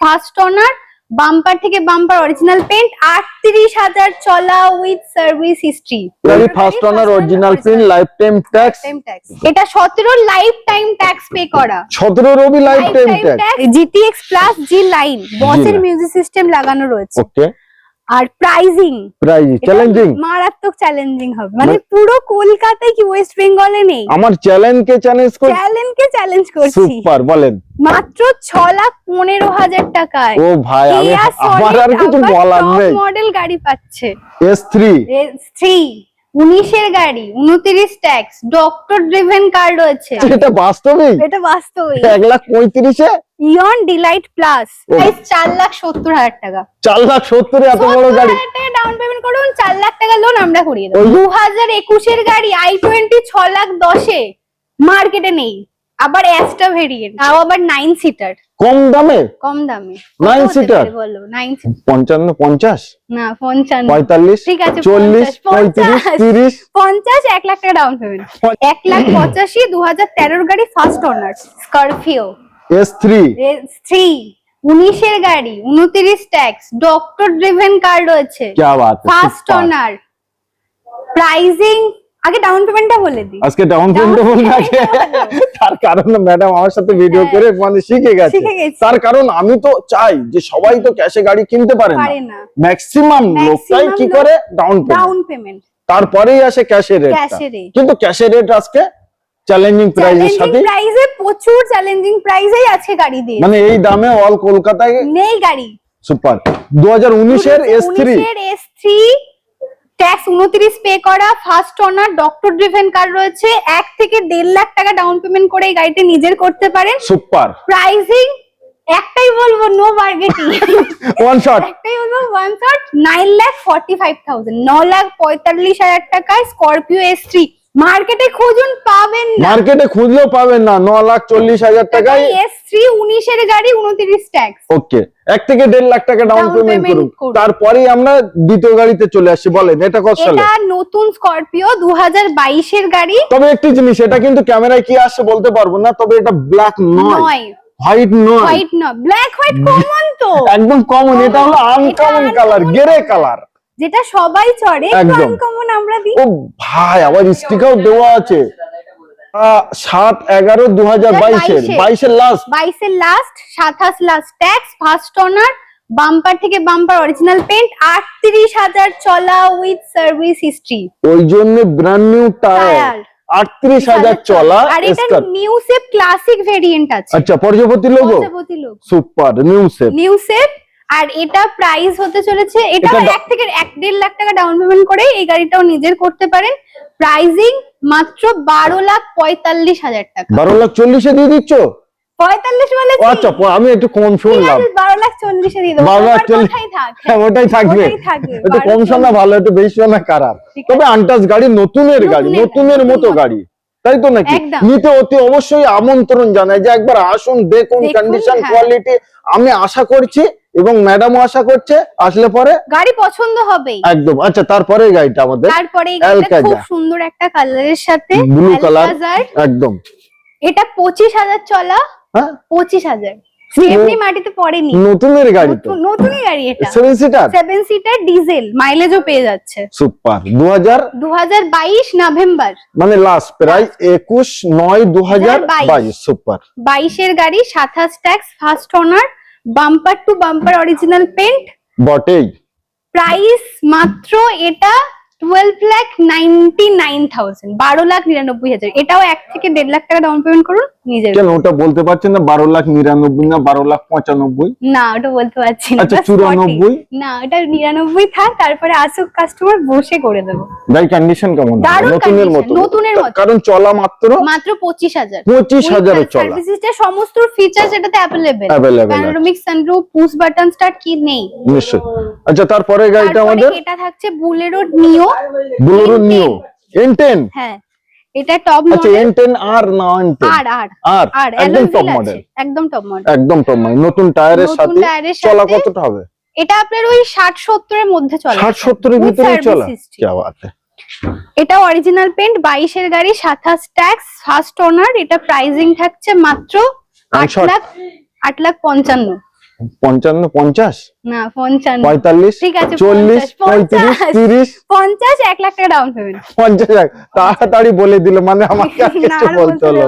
First owner bumper থেকে bumper original paint আটত্রিশ হাজার চলা with service history first owner original paint lifetime tax এটা সতেরো লাইফ টাইম ট্যাক্স পে করা সতেরো রবি lifetime tax GTX plus G line বসের মিউজিক সিস্টেম লাগানো রয়েছে। ওকে আর প্রাইজিং প্রাইজিং চ্যালেঞ্জিং মারাত্মক চ্যালেঞ্জিং হবে। মানে পুরো কলকাতায় কি ওয়েস্ট বেঙ্গলে নেই? আমার চ্যালেঞ্জ কে চ্যালেঞ্জ করছি চ্যালেঞ্জ কে চ্যালেঞ্জ করছি। সুপার বলেন। মাত্র ছ লাখ পনেরো হাজার টাকায়। ও ভাই আমি আমার আর কিছু বলার নেই। মডেল গাড়ি পাচ্ছে। এস থ্রি থ্রি উনিশের গাড়ি উনত্রিশ ট্যাক্স ডক্টর ড্রিভেন কার রয়েছে। এটা বাস্তবিক? এটা বাস্তবিক। এক লাখ পঁয়ত্রিশে? ইয়ন ডিলাইট প্লাস। প্রাইস চার লাখ সত্তর হাজার টাকা। চার লাখ সত্তর এত বড় গাড়ি? হাজার টাকা ডাউন পেমেন্ট করুন চার লাখ টাকা লোন আমরা করিয়ে দেবো। দু হাজার একুশের গাড়ি আই টোয়েন্টি ছ লাখ দশে মার্কেটে নেই। আবার অ্যাস্টা ভেরিয়েন্ট তাও আবার নাইন সিটার কম দামে? কম দামে। 9 সিটার বলো? নাইন পঞ্চান্ন পঞ্চাশ? না পঞ্চান্ন। পঁয়তাল্লিশ? ঠিক আছে চল্লিশ? পঁয়ত্রিশ? তিরিশ? পঞ্চাশ এক লাখ টাকা ডাউন পেমেন্ট এক লাখ পঁচাশি দু হাজার গাড়ি ফার্স্ট অনার্স স্করপিও এস3 থ্রি 19 এর উনিশের গাড়ি উনত্রিশ ট্যাক্স ডক্টর ড্রিভেন কার রয়েছে। ফার্স্ট অনার প্রাইজিং আগে ডাউন পেমেন্টটা বলে দিই। আজকে ডাউন পেমেন্ট Down বলবে আগে তার কারণ ম্যাডাম আমার সাথে ভিডিও হ্যাঁ। করে মানে শিখে গেছে। তার কারণ আমি তো চাই যে সবাই তো ক্যাশে গাড়ি কিনতে পারে না। ম্যাক্সিমাম লোকটাই কি করে? ডাউন পেমেন্ট ডাউন পেমেন্ট তারপরেই আসে ক্যাশের রেট এর। কিন্তু ক্যাশের রেট আজকে চ্যালেঞ্জিং চ্যালেঞ্জিং সাথে প্রাইসে প্রচুর চ্যালেঞ্জিং প্রাইসেই আছে গাড়ি দিয়ে মানে এই দামে অল কলকাতায় নেই গাড়ি। সুপার দু হাজার উনিশের S three S three tax উনত্রিশ পে করা first owner doctor driven car রয়েছে। এক থেকে দেড় লাখ টাকা ডাউন পেমেন্ট করে এই গাড়িটি নিজের করতে পারেন। সুপার প্রাইসিং একটাই বলব নো বার্গেটিং ওয়ান শট একটাই বলব one shot nine lakh forty five thousand ন লাখ পঁয়তাল্লিশ হাজার টাকায় স্করপিও এস থ্রি মার্কেটে খুঁজুন পাবেন না। মার্কেটে খুঁজলেও পাবেন না ন লাখ চল্লিশ হাজার টাকায় এস থ্রি উনিশের গাড়ি উনত্রিশ ট্যাক্স ওকে এক থেকে দেড় লাখ টাকা ডাউন পেমেন্ট করুন। তারপরেই আমরা দ্বিতীয় গাড়িতে চলে আসছি বলেন এটা কত সালে? এটা নতুন স্করপিও দু হাজার বাইশের গাড়ি। তবে একটি জিনিস এটা কিন্তু ক্যামেরায় কি আসছে বলতে পারব না তবে এটা ব্ল্যাক নয়। হোয়াইট নয়। হোয়াইট না ব্ল্যাক হোয়াইট কমন তো। একদম কমন এটা হলো আনকমন কালার গেরে কালার যেটা সবাই চড়ে। আনকমন আমরা দিই। ও ভাই আবার স্টিকার দেওয়া আছে। সাত এগারো দু হাজার বাইশের 2022 বাইশের লাস্ট বাইশের লাস্ট সাতাশ last tax first owner bumper থেকে বাম্পার অরিজিনাল পেন্ট আটত্রিশ হাজার চলা উইথ সার্ভিস হিস্ট্রি ওই জন্য ব্র্যান্ড নিউ টায়ার। আটত্রিশ হাজার চলা। আর এটা নিউ সেপ ক্লাসিক ভেরিয়েন্ট আছে। আচ্ছা প্রজাপতি logo super new shape new shape আর এটা প্রাইস হতে চলেছে এটা এক থেকে এক দেড় লাখ টাকা ডাউন পেমেন্ট করে এই গাড়িটাও নিজের করতে পারেন প্রাইজিং মাত্র বারো লাখ পঁয়তাল্লিশ হাজার টাকা। বারো লাখ চল্লিশে দিয়ে দিচ্ছ? পঁয়তাল্লিশ ও আচ্ছা আমি একটু কম শুনলাম। বারো লাখ চল্লিশে দিয়ে দেবো। বারো লাখ চল্লিশ- হ্যাঁ ওটাই থাকবে। ওটাই থাকবে, একটু কম শোনা ভালো একটু বেশি শোনা খারাপ। তবে আন্টাস গাড়ি নতুনের গাড়ি নতুনের মতো গাড়ি। তাই তো নাকি। নিতে অতি অবশ্যই আমন্ত্রণ জানাই যে একবার আসুন দেখুন কন্ডিশন হ্যাঁ। কোয়ালিটি আমি আশা করছি এবং ম্যাডামও আশা করছে আসলে পরে গাড়ি পছন্দ হবে একদম। আচ্ছা তারপরে গাড়িটা আমাদের তারপরে খুব সুন্দর একটা কালারের সাথে ব্লু কালার একদম। এটা পঁচিশ হাজার চলা হ্যাঁ? পঁচিশ হাজার। এমনি মাটিতে পড়েনি। নতুনের গাড়ি তো। নতুনই গাড়ি এটা। Seven seater seven seater diesel মাইলেজও পেয়ে যাচ্ছে। সুপার দু হাজার দু হাজার বাইশ নভেম্বর। মানে লাস্ট প্রায় একুশ নয় দু হাজার 2022 বাইশ। সুপার বাইশের গাড়ি সাতাশ tax first owner bumper to bumper original paint বটেই। প্রাইস মাত্র এটা twelve lakh ninety nine thousand বারো লাখ নিরানব্বই হাজার। এটাও এক থেকে দেড় লাখ টাকা ডাউন পেমেন্ট করুন নিজের কেন? ওটা বলতে পারছেন না বারো লাখ নিরানব্বই না বারো লাখ পঁচানব্বই? না ওটা বলতে পারছি না। আচ্ছা, ওটা 94 40 না ওটা নিরানব্বই থাক তারপরে আসুক কাস্টমার বসে করে দেবো। গাড়ি কন্ডিশন কেমন? নতুনের মতো নতুনের মতো। কারণ চলা মাত্র মাত্র পঁচিশ হাজার। পঁচিশ হাজারের চলা। সার্ভিসের সমস্ত ফিচার্স এটাতে available Available panoramic sunroof push button start কি নেই। নিশ্চয় আচ্ছা তারপরে গাড়িটা আমাদের? এটা থাকছে বুলেরো নিও বুলোরো N10 নিও হ্যাঁ এটা টপ আচ্ছা মডেল টেন আর না আর আর আর আর একদম টপ মডেল একদম টপ মডেল একদম টপ মডেল নতুন টায়ারের সাথে চলা কতটা হবে? এটা আপনার ওই ষাট সত্তরের মধ্যে চলে। ষাট সত্তরের With ভিতরে চলা? history। কি বাত। এটা অরিজিনাল পেন্ট বাইশের গাড়ি সাতাশ ট্যাক্স ফার্স্ট ওনার এটা প্রাইজিং থাকছে মাত্র আট One shot। লাখ আট লাখ পঞ্চান্ন। পঞ্চান্ন পঞ্চাশ? না পঞ্চান্ন। পঁয়তাল্লিশ ঠিক আছে, চল্লিশ পঁয়ত্রিশ তিরিশ? পঞ্চাশ এক লাখ টাকা ডাউন পেমেন্ট পঞ্চাশ এক। তাড়াতাড়ি বলে দিল মানে আমাকে কিছু বলতে হলো।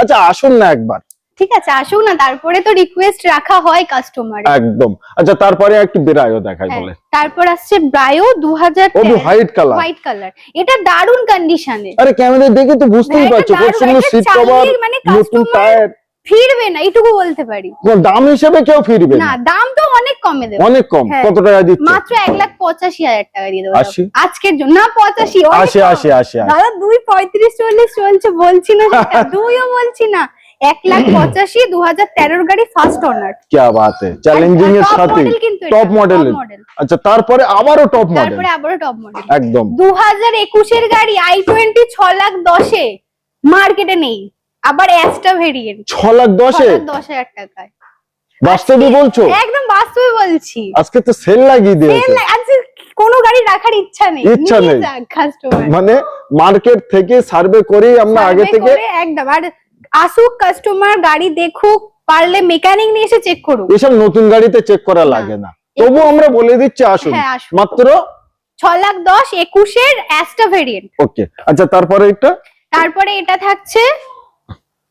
আচ্ছা আসুন না একবার। ঠিক আছে আসুক না তারপরে তো রিকোয়েস্ট রাখা হয় কাস্টমার একদম। আচ্ছা তারপরে একটু বেরায়ও দেখাই বলে তারপর আসছে ব্রায়ো দু হাজার ও হোয়াইট কালার হোয়াইট কালার এটা দারুণ কন্ডিশনে আরে ক্যামেরা দেখে তো বুঝতেই পারছ খুব সুন্দর সিট কভার মানে নতুন টায়ার ফিরবে না এইটুকু বলতে পারি। দাম হিসেবে কেউ ফিরবে না দাম তো অনেক কমে দেবে। অনেক কম হ্যাঁ, কত টাকা মাত্র এক লাখ পঁচাশি হাজার টাকা দিয়ে দেবো। আজকের জন্য না পঁচাশি আসে আসে দাদা দুই পঁয়ত্রিশ চল্লিশ চলছে বলছি না দুইও বলছি না। এক লাখ পঁচাশি তেরোর গাড়ি ফার্স্ট আচ্ছা, তারপরে আবারও তারপরে আবারও টপ মডেল একদম। দু হাজার একুশের গাড়ি আই টোয়েন্টি ছ লাখ দশে। মার্কেটে নেই। আবার অ্যাস্টা ভেরিয়েন্ট ছ লাখ ছ দশে লাখ হাজার টাকায়। বাস্তবে বলছো? একদম বাস্তবে বলছি। আজকে তো সেল লাগিয়ে দিয়েছে। না- আজকে কোনো গাড়ি রাখার ইচ্ছা নেই। ইচ্ছা নেই। মানে মার্কেট থেকে সার্ভে করেই আমরা আগে থেকে একদম। আর আসুক কাস্টমার গাড়ি দেখুক পারলে মেকানিক নিয়ে এসে চেক করুক। এসব নতুন গাড়িতে চেক করা লাগে না। তবু আমরা বলে দিচ্ছি আসুন। হ্যাঁ, আসুন। মাত্র ছ লাখ দশ একুশের অ্যাস্টা ভেরিয়েন্ট ওকে আচ্ছা তারপরে এটা তারপরে এটা থাকছে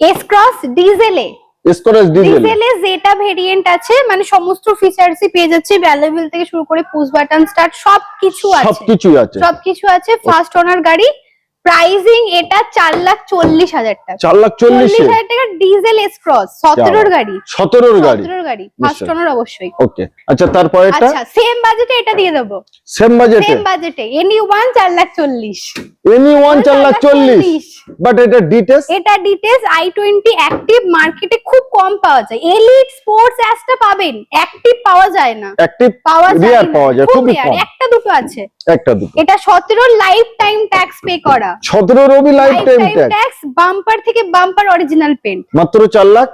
এস ক্রস ডিজেলে স্টোরেজ ডিজেল ডিজেলে যেটা ভেরিয়েন্ট আছে মানে সমস্ত ফিচার্সই পেয়ে যাচ্ছে ভ্যালুয়েবল থেকে শুরু করে পুশ বাটন স্টার্ট সবকিছু আছে। সবকিছু আছে ফার্স্ট ওনার গাড়ি প্রাইজিং এটা চার লাখ চল্লিশ হাজার টাকা। চার লাখ চল্লিশ? হাজার টাকা ডিজেল এস ক্রস সতেরোর গাড়ি। সতেরোর গাড়ি। সতেরোর গাড়ি ফার্স্ট ওনার অবশ্যই। ওকে আচ্ছা তারপরে এটা আচ্ছা সেম বাজেটে এটা দিয়ে দেবো। সেম বাজেটে সেম বাজেটে এনি ওয়ান চার লাখ চল্লিশ। এনি ওয়ান চার লাখ চল্লিশ? বাট এটা ডিটেলস এটা ডিটেলস আই টোয়েন্টি অ্যাক্টিভ মার্কেটে খুব কম পাওয়া যায়। এলিট স্পোর্টস অ্যাসটা পাবেন। অ্যাক্টিভ পাওয়া যায় না। অ্যাক্টিভ পাওয়া যায় পাওয়া যায় খুব কম। একটা দুটো আছে। একটা দুটো। এটা সতেরো লাইফ টাইম ট্যাক্স পে করা। সতেরো রবি লাইফ টাইম ট্যাক্স বাম্পার থেকে বাম্পার অরিজিনাল পেন্ট মাত্র লাখ?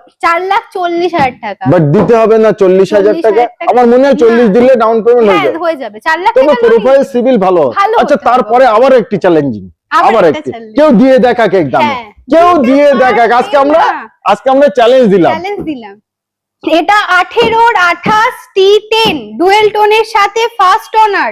লাখ চল্লিশ হাজার টাকা। বাট দিতে হবে না চল্লিশ হাজার টাকা। আমার মনে হয় চল্লিশ না। দিলে ডাউন পেমেন্ট হয়ে হ্যাঁ যাবে। হয়ে যাবে। চার লাখ টাকা প্রোফাইল সিভিল ভালো। ভালো আচ্ছা তারপরে আবার একটি চ্যালেঞ্জিং আবার একটি কেউ দিয়ে দেখাক এক দামে হ্যাঁ। কেউ দিয়ে দেখাক। আজকে আমরা আজকে আমরা চ্যালেঞ্জ দিলাম। চ্যালেঞ্জ দিলাম। এটা আঠেরোর আঠাশ টি টেন ডুয়েল টোনের সাথে ফার্স্ট ওনার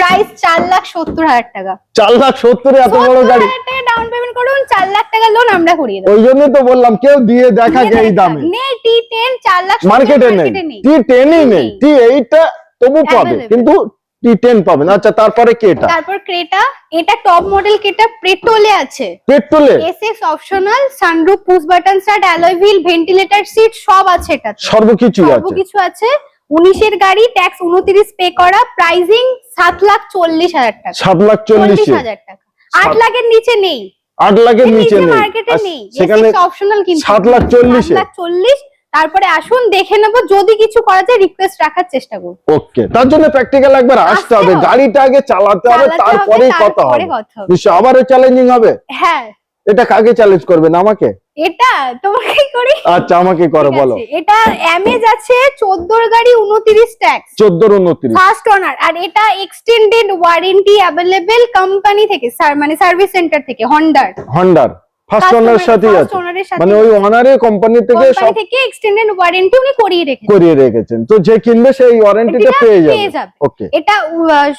প্রাইস চার লাখ সত্তর হাজার টাকা। চার লাখ সত্তরে এত বড় গাড়ি? ডাউন পেমেন্ট করুন চার লাখ টাকা লোন আমরা করিয়ে দেবো। ওই তো বললাম কেউ দিয়ে দেখাক এই দামে। নেই টি টেন চার লাখ মার্কেটে নেই। টি টেনই নেই। টি এইটটা তবু পাবে কিন্তু টি টেন পাবেন আচ্ছা তারপরে কি এটা তারপর ক্রেটা এটা টপ মডেল ক্রেটা পেট্রোলে আছে। পেট্রোলে SX optional sunroof push button start alloy wheel ventilator seat সব আছে এটা সর্বকিছুই আছে। সর্বকিছু আছে। উনিশের গাড়ি ট্যাক্স উনত্রিশ পে করা প্রাইজিং সাত লাখ চল্লিশ হাজার টাকা। সাত লাখ চল্লিশ হাজার টাকা। আট লাখের নিচে নেই। আট লাখের নিচে মার্কেটে নেই। সেখানে অপশনাল কিন্তু। সাত লাখ চল্লিশে? লাখ চল্লিশ। তারপরে আসুন দেখে নেব। যদি কিছু করা যায় রিকোয়েস্ট রাখার চেষ্টা করব। ওকে। তার জন্য প্র্যাকটিক্যাল একবার আসতে হবে। গাড়িটা আগে চালাতে হবে তারপরেই কথা হবে। নিশ্চয় আবারও চ্যালেঞ্জিং হবে? হ্যাঁ। এটা কাকে চ্যালেঞ্জ করবেন আমাকে? এটা তোমাকে করি? আচ্ছা আমাকে করো বলো। এটা এমএজ আছে চোদ্দোর গাড়ি উনত্রিশ ট্যাক্স চোদ্দ উনত্রিশ। ফার্স্ট ওনার আর এটা এক্সটেন্ডেড ওয়ারেন্টি অ্যাভেলেবেল কোম্পানি থেকে স্যার মানে সার্ভিস সেন্টার থেকে হন্ডার হন্ডার ফার্স্ট সাথেই আছে। ওনারের সাথে মানে ওই ওনারে কোম্পানি থেকে কোম্পানি সব থেকে এক্সটেন্ডেড ওয়ারেন্টি উনি করিয়ে রেখেছেন। করিয়ে রেখেছেন। তো যে কিনবে সেই ওয়ারেন্টিটা পেয়ে যাবে। ওকে এটা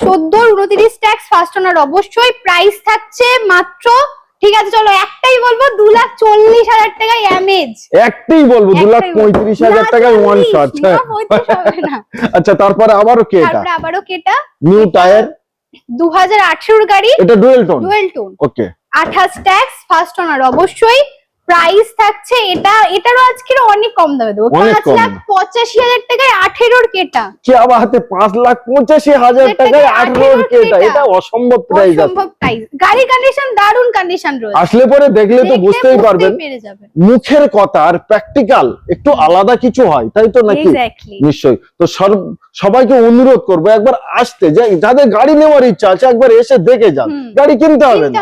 চোদ্দ উনত্রিশ ট্যাক্স ফার্স্ট ওনার অবশ্যই প্রাইস থাকছে মাত্র ঠিক আছে চলো একটাই বলব দু লাখ চল্লিশ হাজার টাকায় অ্যামেজ একটাই বলব দু লাখ পঁয়ত্রিশ হাজার টাকায় ওয়ান শট আচ্ছা তারপরে আবারও কে এটা? তারপরে আবারও কেটা নিউ টায়ার দু হাজার আঠেরোর গাড়ি। এটা dual tone dual tone okay আঠাশ ট্যাক্স ফার্স্ট অনার অবশ্যই। প্রাইস থাকছে এটা এটারও আজকের অনেক কম দামে দেবো। পাঁচ লাখ পঁচাশি হাজার টাকায় আঠেরোর কেটা। কি হাতে পাঁচ লাখ পঁচাশি হাজার টাকায় টাকায় আঠারো আঠেরো কেটা। এটা অসম্ভব প্রাইস অসম্ভব প্রাইস গাড়ি কন্ডিশন দারুণ কন্ডিশন রয়েছে। আসলে পরে দেখলে তো বুঝতেই পারবেন মুখের কথা আর প্র্যাকটিক্যাল একটু আলাদা কিছু হয় তাই তো নাকি? নিশ্চয়ই। তো সবাইকে অনুরোধ করব একবার আসতে যে যাদের গাড়ি নেওয়ার ইচ্ছা আছে একবার এসে দেখে যান। গাড়ি কিনতে হবে না।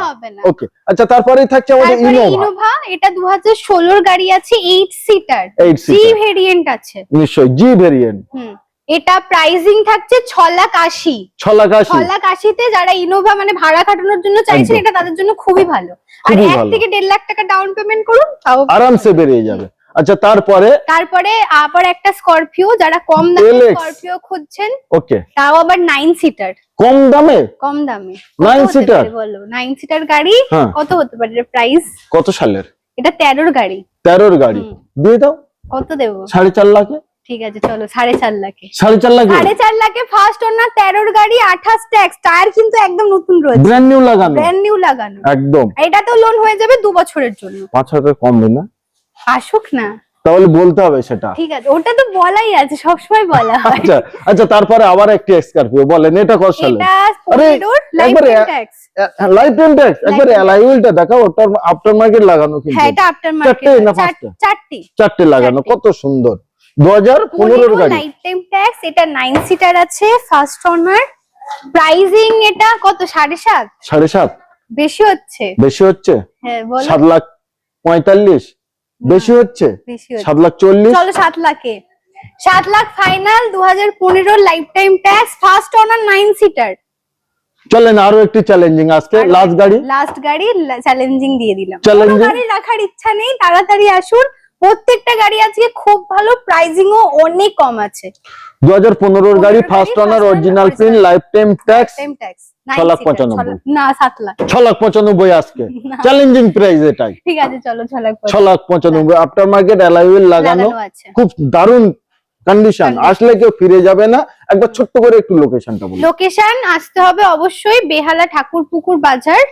ওকে আচ্ছা তারপরেই থাকছে আমাদের ইনোভা এটা দু হাজার ষোলোর গাড়ি আছে এইট সিটার জি ভেরিয়েন্ট আছে। নিশ্চয়ই জি ভেরিয়েন্ট হুম এটা প্রাইসিং থাকছে ছ লাখ আশি। ছ লাখ ছ লাখ আশিতে যারা ইনোভা মানে ভাড়া কাটানোর জন্য চাইছেন এটা তাদের জন্য খুবই ভালো। আর এক থেকে দেড় লাখ টাকা ডাউন পেমেন্ট করুন তাও আরামসে বেরিয়ে যাবে। আচ্ছা তারপরে? তারপরে আবার একটা স্করপিও যারা কম দামে স্করপিও খুঁজছেন ওকে। তাও আবার নাইন সিটার কম দামে? কম দামে। Nine seater? বলো? নাইন সিটার গাড়ি হ্যাঁ। কত হতে পারে? প্রাইস কত সালের? এটা তেরোর গাড়ি। তেরোর গাড়ি। দিয়ে দাও। কত দেবো? সাড়ে চার লাখে। ঠিক আছে চলো সাড়ে চার লাখে। সাড়ে চার লাখে? সাড়ে চার লাখে ফার্স্ট ওনার তেরোর গাড়ি আঠাশ ট্যাক্স টায়ার কিন্তু একদম নতুন রয়েছে। ব্র্যান্ড নিউ লাগানো। ব্র্যান্ড নিউ লাগানো। একদম। এটা তো লোন হয়ে যাবে দু বছরের জন্য। পাঁচ হাজার কমবে না? আসুক না। তাহলে বলতে হবে সেটা। ঠিক আছে ওটা তো বলাই আছে সবসময় বলা হয়। আচ্ছা আচ্ছা তারপরে আবার একটি স্করপিও বলেন এটা কত সালে? এটা একবারে লাইফ টাইম ট্যাক্স একবারে Lifetime দেখাও ওটার আফটার মার্কেট লাগানো কিন্তু। হ্যাঁ এটা আফটার চারটে না মার্কেট পাঁচটা? চারটি। চারটে লাগানো কত সুন্দর। গাড়ি। লাইফ টাইম ট্যাক্স এটা নাইন সিটার আছে ফার্স্ট ওনার প্রাইজিং এটা কত সাড়ে সাত? সাড়ে সাত। বেশি হচ্ছে? বেশি হচ্ছে? হ্যাঁ বলো। লাখ পঁয়তাল্লিশ। বেশি হচ্ছে? বেশি লাখ চলো লাখে। লাখ ফাইনাল দু হাজার পনেরো life time tax first owner nine seater চলেন আরও একটি চ্যালেঞ্জিং আজকে লাস্ট গাড়ি। লাস্ট গাড়ি চ্যালেঞ্জিং দিয়ে দিলাম? কোনো গাড়ি রাখার ইচ্ছা নেই তাড়াতাড়ি আসুন। প্রত্যেকটা গাড়ি আজকে খুব ভালো প্রাইজিং ও অনেক কম আছে। দু হাজার পনেরোর গাড়ি first first original print life time tax ছ লাখ পঁচানব্বই। না সাত লাখ। ছ লাখ পঁচানব্বই আজকে। চ্যালেঞ্জিং প্রাইস এটাই। ঠিক আছে চলো ছ লাখ ছ লাখ পঁচানব্বই আফটার মার্কেট অ্যালাইউল লাগানো খুব দারুণ কন্ডিশন আসলে কেউ ফিরে যাবে না। একবার ছোট্ট করে একটু লোকেশনটা বলুন। লোকেশন আসতে হবে অবশ্যই বেহালা ঠাকুর পুকুর বাজার।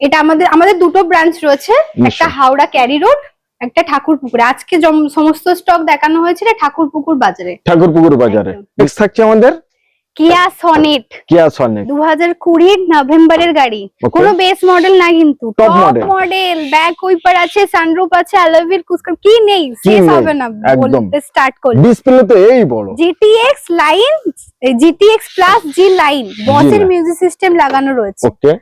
এটা আমাদের আমাদের দুটো ব্রাঞ্চ রয়েছে। একটা হাওড়া ক্যারি রোড একটা ঠাকুর পুকুরে। আজকে সমস্ত স্টক দেখানো হয়েছিল ঠাকুর পুকুর বাজারে। ঠাকুর পুকুর বাজারে। নেক্সট থাকছে আমাদের কিয়া সনেট কিয়া হাজার কুড়ির নভেম্বরের গাড়ি. কোনো বেস মডেল না কিন্তু। টপ মডেল ব্যাক উইপার আছে সানরুফ আছে অ্যালোভির কুস্কার কি নেই? শেষ হবে না বলতে স্টার্ট করলে ডিসপ্লে তো এই বড় GTX line GTX plus G line বসের মিউজিক সিস্টেম লাগানো রয়েছে। ওকে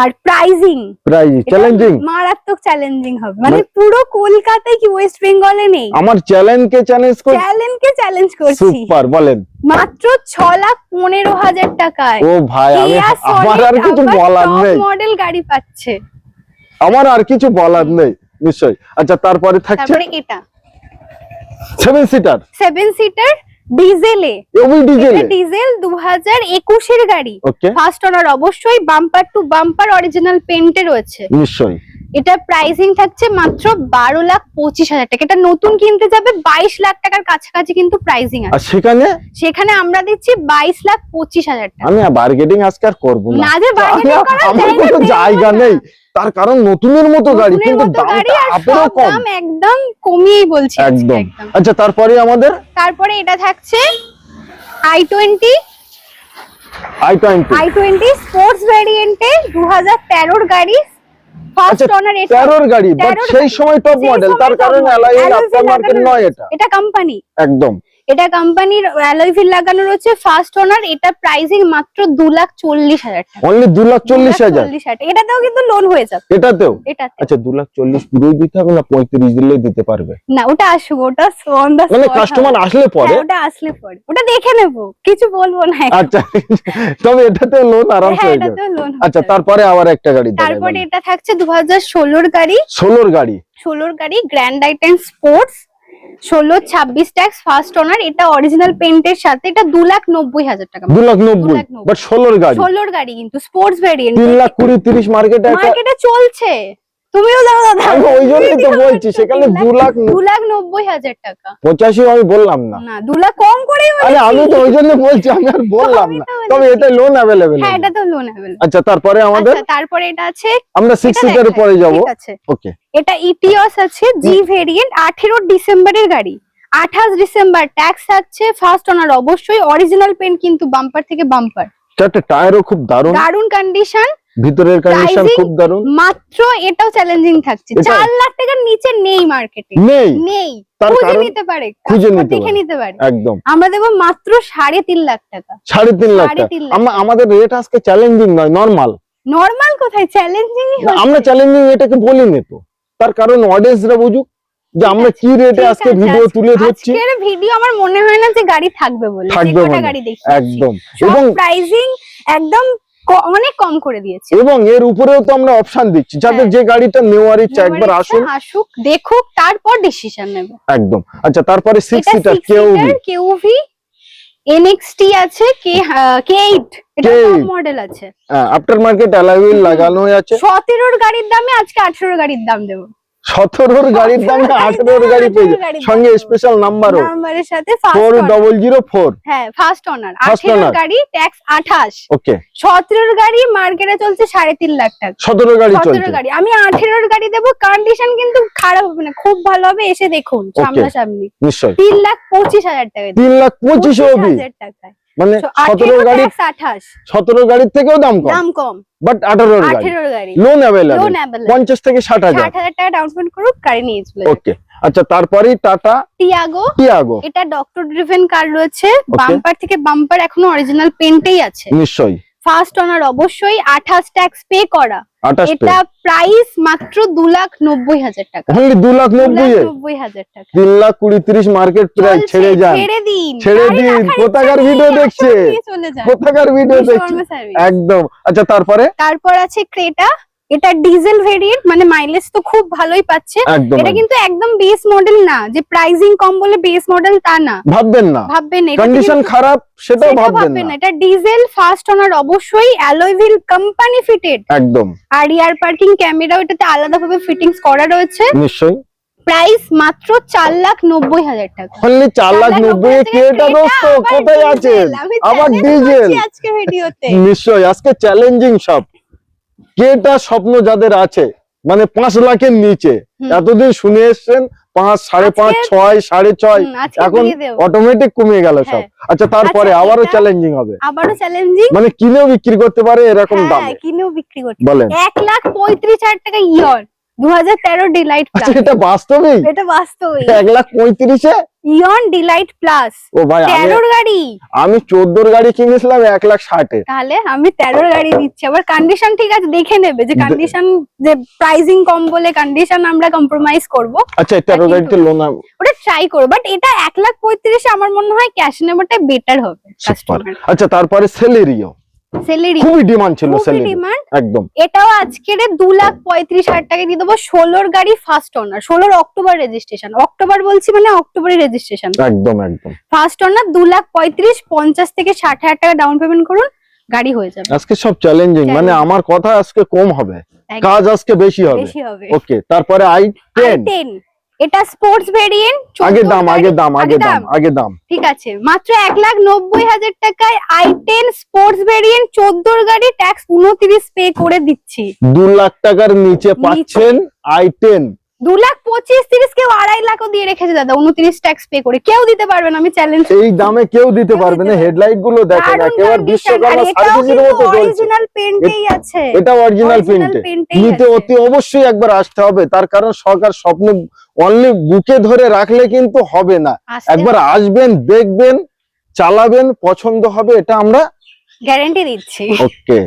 আর প্রাইজিং প্রাইস চ্যালেঞ্জিং মারাত্মক চ্যালেঞ্জিং হবে। মানে পুরো কলকাতায় কি ওয়েস্ট বেঙ্গলে নেই? আমার চ্যালেঞ্জকে চ্যালেঞ্জ কর চ্যালেঞ্জকে চ্যালেঞ্জ করছি। সুপার বলেন। মাত্র ছ লাখ পনেরো হাজার টাকায়। ও ভাই আমি আমার আর কিছু বলার নেই। মডেল গাড়ি পাচ্ছে। আমার আর কিছু বলার নেই নিশ্চয়ই। আচ্ছা তারপরে থাকছে তারপরে এটা। সেভেন সিটার সেভেন সিটার ডিজেলে। ডিজেল? ডিজেল দু হাজার একুশের গাড়ি। ফার্স্ট ওনার অবশ্যই বাম্পার টু বাম্পার অরিজিনাল পেন্টে রয়েছে। নিশ্চয়ই। এটা প্রাইসিং থাকছে মাত্র বারো লাখ পঁচিশ হাজার টাকা। এটা নতুন কিনতে যাবে বাইশ লাখ টাকার কাছাকাছি কিন্তু প্রাইসিং আর আছে। সেখানে? সেখানে আমরা দিচ্ছি বাইশ লাখ পঁচিশ হাজার টাকা। আমি বার্গেটিং আজকে আর করব না। না যে জায়গা। নেই। তার কারণ নতুনের মতো গাড়ি কিন্তু দামটা আর কম। একদম কমিয়েই বলছি একদম। আচ্ছা তারপরে আমাদের? তারপরে এটা থাকছে I twenty I twenty I twenty sports ভ্যারিয়েন্টে দু হাজার তেরোর গাড়ি ফার্স্ট আচ্ছা তেরোর গাড়ি বাট সেই সময় টপ মডেল তার কারণে অ্যালাইন Alloy মার্কেট নয় এটা। এটা কোম্পানি একদম। এটা কোম্পানির অ্যালয় হুইল লাগানো রয়েছে ফার্স্ট ওনার এটা প্রাইসিং মাত্র দু লাখ চল্লিশ হাজার টাকা। অনলি দু লাখ চল্লিশ হাজার এটাতেও কিন্তু লোন হয়ে যাবে। এটাতেও? এটাতে। আচ্ছা দু লাখ চল্লিশ পুরোই দিতে হবে না পঁয়ত্রিশ দিলেই দিতে পারবে? না ওটা আসুক ওটা মানে কাস্টমার আসলে পরে? ওটা আসলে পরে। ওটা দেখে নেব কিছু বলব না। আচ্ছা তবে এটাতে লোন আরামসে হ্যাঁ হয়ে যাবে। আচ্ছা তারপরে আবার একটা গাড়ি তারপরে এটা থাকছে দু হাজার ষোলোর গাড়ি। ষোলোর গাড়ি? ষোলোর গাড়ি গ্র্যান্ড আইটেন স্পোর্টস ষোলো ছাব্বিশ ট্যাক্স ফার্স্ট ওনার এটা অরিজিনাল পেন্টের সাথে এটা দু লাখ নব্বই হাজার টাকা। দু লাখ নব্বই বাট ষোলোর গাড়ি। ষোলোর গাড়ি কিন্তু স্পোর্টস ভ্যারিয়েন্ট তিন লাখ কুড়ি তিরিশ মার্কেটে মার্কেটে চলছে। তুমিও দাও দাদা। আমি ওই জন্যই তো বলছি সেখানে দু লাখ দু লাখ নব্বই হাজার টাকা। পঁচাশি আমি বললাম না। না দু লাখ কম করেই আরে আমি তো ওই জন্য বলছি আমি আর বললাম না। তবে এটা লোন অ্যাভেলেবেল হ্যাঁ এটা তো লোন অ্যাভেলেবল আচ্ছা তারপরে আমাদের? আচ্ছা তারপরে এটা আছে। আমরা সিক্স এটা সিটারে পরে যাব। ঠিক আছে। ওকে এটা ইটিওস আছে জি ভেরিয়েন্ট আঠেরো ডিসেম্বরের গাড়ি। আঠাশ ডিসেম্বর ট্যাক্স থাকছে ফার্স্ট ওনার অবশ্যই অরিজিনাল পেন কিন্তু বাম্পার থেকে বাম্পার চারটে টায়ারও খুব দারুণ। দারুণ কন্ডিশন ভিতরের কন্ডিশন খুব দারুণ। মাত্র এটাও চ্যালেঞ্জিং থাকছে। এটা- চার লাখ টাকার নিচে নেই মার্কেটে নেই। নেই। খুঁজে নিতে পারে। খুঁজে নিতে দেখে নিতে পারে। একদম। আমরা দেবো মাত্র সাড়ে তিন লাখ টাকা। সাড়ে তিন লাখ টাকা। আমাদের রেট আজকে চ্যালেঞ্জিং নয় নর্মাল নর্মাল কোথায়? চ্যালেঞ্জিং আমরা চ্যালেঞ্জিং এটাকে বলিনি তো। তার কারণ অডিয়েন্সরা বুঝুক যে আমরা কি রেটে আজকে ভিডিও তুলে ধরছি? আজকের ভিডিও আমার মনে হয় না যে গাড়ি থাকবে বলে থাকবে গাড়ি দেখি একদম। এবং প্রাইজিং একদম অনেক কম করে দিয়েছে। এবং এর উপরেও তো আমরা অপশন দিচ্ছি যাদের হ্যাঁ। যে গাড়িটা নেওয়ার ইচ্ছা একবার আসুন আসুক। দেখুক তারপর ডিসিশন নেবে। একদম। আচ্ছা তারপরে সিক্স এটা সিটার সিক্স কেউ সিটার কেউভি এনএক্সটি আছে কে কে এইট এটা মডেল আছে। আফটার মার্কেট অ্যালাউইল লাগানো আছে। সতেরোর গাড়ির দামে আজকে আঠেরোর গাড়ির দাম দেবো। সতেরোর গাড়ির দামে আঠেরোর গাড়ি পেয়ে যাবে। সঙ্গে স্পেশাল নাম্বারও নাম্বারের সাথে ফোর ডবল জিরো ফোর হ্যাঁ ফার্স্ট অনার আঠেরোর গাড়ি ট্যাক্স আঠাশ। ওকে সতেরোর গাড়ি মার্কেটে চলছে সাড়ে তিন লাখ টাকা। সতেরো গাড়ি সতেরোর গাড়ি। আমি আঠেরোর গাড়ি দেবো কন্ডিশন কিন্তু খারাপ হবে না খুব ভালো হবে এসে দেখুন সামনাসামনি। নিশ্চয়ই। তিন লাখ পঁচিশ হাজার টাকা তিন লাখ পঁচিশ হাজার টাকায়। মানে সতেরো গাড়ি সতেরো গাড়ির থেকেও দাম কম। দাম কম। বাট আঠারো গাড়ি। গাড়ি। লোন অ্যাভেলেবল পঞ্চাশ থেকে ষাট হাজার। হাজার টাকা ডাউন পেমেন্ট করুক গাড়ি নিয়ে চলে ওকে আচ্ছা তারপরে টাটা টিয়াগো টিয়াগো এটা ডক্টর ড্রিভেন কার রয়েছে বাম্পার থেকে বাম্পার এখনও অরিজিনাল পেন্টেই আছে। নিশ্চয়ই। ফার্স্ট অনার অবশ্যই আঠাশ ট্যাক্স পে করা। এটা প্রাইস মাত্র দু লাখ নব্বই হাজার টাকা। দু লাখ নব্বই হাজার টাকা। তিন লাখ কুড়ি তিরিশ মার্কেট প্রাইস ছেড়ে যান। ছেড়ে দিন। ছেড়ে দিন, কোথাকার ইচ্ছা দেখছে? চলে যান। কোথাকার ভিডিও দেখছি? একদম। আচ্ছা তারপরে? তারপর আছে ক্রেটা এটা ডিজেল ভেরিয়েন্ট মানে মাইলেজ তো খুব ভালোই পাচ্ছে। এটা কিন্তু একদম বেস মডেল না যে প্রাইজিং কম বলে বেস মডেল তা না। ভাববেন না। ভাববেন কন্ডিশন খারাপ সেটাও ভাববেন না। এটা ডিজেল ফার্স্ট ওনার অবশ্যই অ্যালয় হুইল কোম্পানি ফিটেড একদম। আর ইয়ার পার্কিং ক্যামেরাও এটাতে আলাদাভাবে ফিটিংস করা রয়েছে। নিশ্চয়ই। প্রাইস মাত্র চার লাখ নব্বই হাজার টাকা। অনলি চার লাখ নব্বই হাজার কে এটা দোস্ত কোথায় আছেন আবার ডিজেল আজকে ভিডিওতে নিশ্চয়ই আজকে চ্যালেঞ্জিং সব। কেটা স্বপ্ন যাদের আছে মানে পাঁচ লাখের নিচে। এতদিন শুনে এসছেন পাঁচ সাড়ে পাঁচ ছয় সাড়ে ছয় এখন অটোমেটিক কমে গেল সব। হ্যাঁ। আচ্ছা তারপরে আচ্ছা, আবারও চ্যালেঞ্জিং হবে। আবারও চ্যালেঞ্জিং মানে কিনেও বিক্রি করতে পারে এরকম হ্যাঁ দামে। কিনেও বিক্রি করতে বলেন। এক লাখ পঁয়ত্রিশ হাজার টাকা ইয়র দু হাজার তেরো ডিলাইট আচ্ছা এটা বাস্তবেই? এটা বাস্তবই। এক লাখ পঁয়ত্রিশে ইয়ন ডিলাইট প্লাস ও ভাই আমি তেরোর গাড়ি। আমি চোদ্দোর গাড়ি কিনেছিলাম এক লাখ ষাটে। তাহলে আমি তেরোর গাড়ি দিচ্ছি। আবার কন্ডিশন ঠিক আছে দেখে নেবে যে কন্ডিশন যে প্রাইজিং কম বলে কন্ডিশন আমরা কম্প্রোমাইজ করব। আচ্ছা তেরো গাড়িতে লোন ওটা ট্রাই করো বাট এটা এক লাখ পঁয়ত্রিশে আমার মনে হয় ক্যাশ নেওয়াটাই বেটার হবে আচ্ছা তারপরে সেলেরিও সেলেরি খুবই ডিমান্ড ছিল সেলেরি ডিমান্ড একদম। এটাও আজকের লাখ পঁয়ত্রিশ হাজার টাকা দিয়ে দেবো। ষোলোর গাড়ি first owner October registration October বলছি মানে অক্টোবরে রেজিস্ট্রেশন একদম একদম। ফার্স্ট ওনার লাখ পঁয়ত্রিশ পঞ্চাশ থেকে ষাট হাজার টাকা ডাউন পেমেন্ট করুন গাড়ি হয়ে যাবে। আজকে সব চ্যালেঞ্জিং মানে আমার কথা আজকে কম হবে। কাজ আজকে বেশি হবে। বেশি হবে। ওকে তারপরে আই এটা স্পোর্টস ভেরিয়েন্ট আগে দাম আগে দাম আগে দাম আগে দাম। ঠিক আছে মাত্র এক লাখ নব্বই হাজার টাকায় আই টেন স্পোর্টস ভেরিয়েন্ট চোদ্দোর গাড়ি ট্যাক্স উনত্রিশ পে করে দিচ্ছি। দু লাখ টাকার নিচে পাচ্ছেন আই টেন দু লাখ পঁচিশ তিরিশ কেউ আড়াই লাখও দিয়ে রেখেছে দাদা উনত্রিশ ট্যাক্স পে করে। কেউ দিতে পারবে না আমি চ্যালেঞ্জ এই দামে কেউ দিতে পারবে না হেডলাইটগুলো দেখেন একেবারে বিশ্বকর্মা সার্ভিসের মতো অরিজিনাল পেন্টেই আছে। এটা অরিজিনাল এই নিতে অতি অবশ্যই একবার আসতে হবে তার কারণ সরকার স্বপ্ন অনলি বুকে ধরে রাখলে কিন্তু হবে না। একবার আসবেন দেখবেন চালাবেন পছন্দ হবে এটা আমরা গ্যারান্টি দিচ্ছি। ওকে